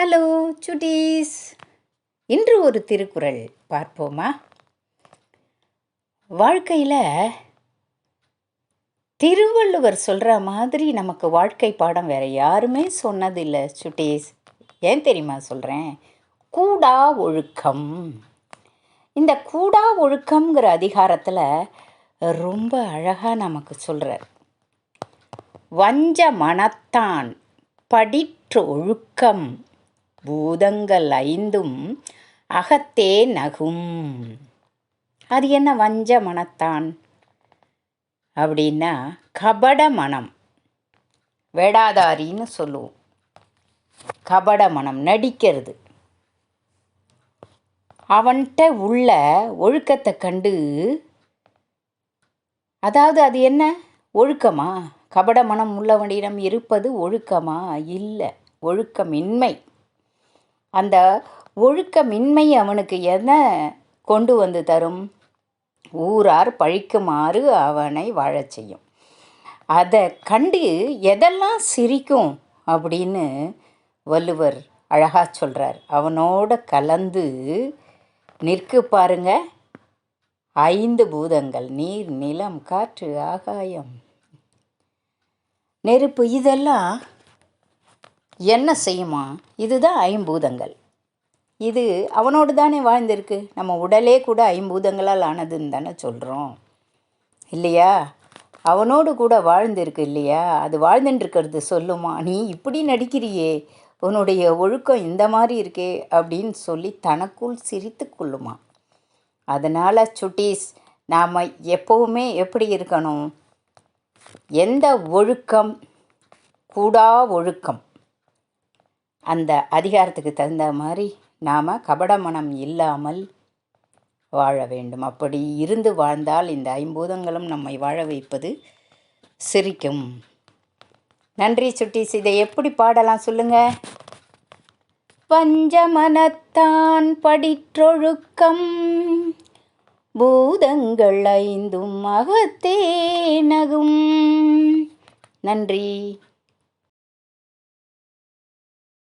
Hello சுட்டீஸ். இன்று ஒரு திருக்குறள் பார்ப்போமா? வாழ்க்கையில் திருவள்ளுவர் சொல்கிற மாதிரி நமக்கு வாழ்க்கை பாடம் வேற யாருமே சொன்னதில்லை சுட்டீஸ். ஏன் தெரியுமா சொல்கிறேன் கூடா ஒழுக்கம். இந்த கூடா ஒழுக்கம்ங்கிற அதிகாரத்தில் ரொம்ப அழகாக நமக்கு சொல்கிறார் வஞ்ச மனத்தான் படிற்று ஒழுக்கம். பூதங்கள் ஐந்தும் அகத்தே நகும். அது என்ன வஞ்ச மனத்தான்? அப்படின்னா கபட மனம். வேடாதாரின்னு சொல்லுவோம். கபட மனம் நடிக்கிறது. அவன்கிட்ட உள்ள ஒழுக்கத்தை கண்டு அதாவது அது என்ன? ஒழுக்கமா? கபட மனம் உள்ளவனிடம் இருப்பது ஒழுக்கமா? இல்லை. ஒழுக்கமின்மை. அந்த ஒழுக்கமின்மை அவனுக்கு என்ன கொண்டு வந்து தரும்? ஊரார் பழிக்குமாறு அவனை வாழச் செய்யும். அதை கண்டு எதெல்லாம் சிரிக்கும் அப்படின்னு வள்ளுவர் அழகாக சொல்கிறார் அவனோட கலந்து நிற்கு பாருங்க. ஐந்து பூதங்கள் நீர் நிலம் காற்று ஆகாயம் நெருப்பு இதெல்லாம் என்ன செய்யுமா? இதுதான் ஐம்பூதங்கள். இது அவனோடு தானே வாழ்ந்திருக்கு. நம்ம உடலே கூட ஐம்பூதங்களால் ஆனதுன்னு தானே சொல்கிறோம் இல்லையா? அவனோடு கூட வாழ்ந்திருக்கு இல்லையா? அது வாழ்ந்துட்டுருக்கிறது சொல்லுமா? நீ இப்படி நடிக்கிறியே. உன்னுடைய ஒழுக்கம் இந்த மாதிரி இருக்கே அப்படின்னு சொல்லி தனக்குள் சிரித்து கொள்ளுமா? அதனால் சுட்டீஸ் நாம் எப்போவுமே எப்படி இருக்கணும்? எந்த ஒழுக்கம்? கூடா ஒழுக்கம். அந்த அதிகாரத்துக்கு தகுந்த மாதிரி நாம் கபட மனம் இல்லாமல் வாழ வேண்டும். அப்படி இருந்து வாழ்ந்தால் இந்த ஐம்பூதங்களும் நம்மை வாழ வைப்பது சிரிக்கும். நன்றி சுட்டீஸ் இதை எப்படி பாடலாம் சொல்லுங்க? பஞ்சமனத்தான் படிற்றொழுக்கம் பூதங்கள் ஐந்தும் அகத்தேனகும் நன்றி.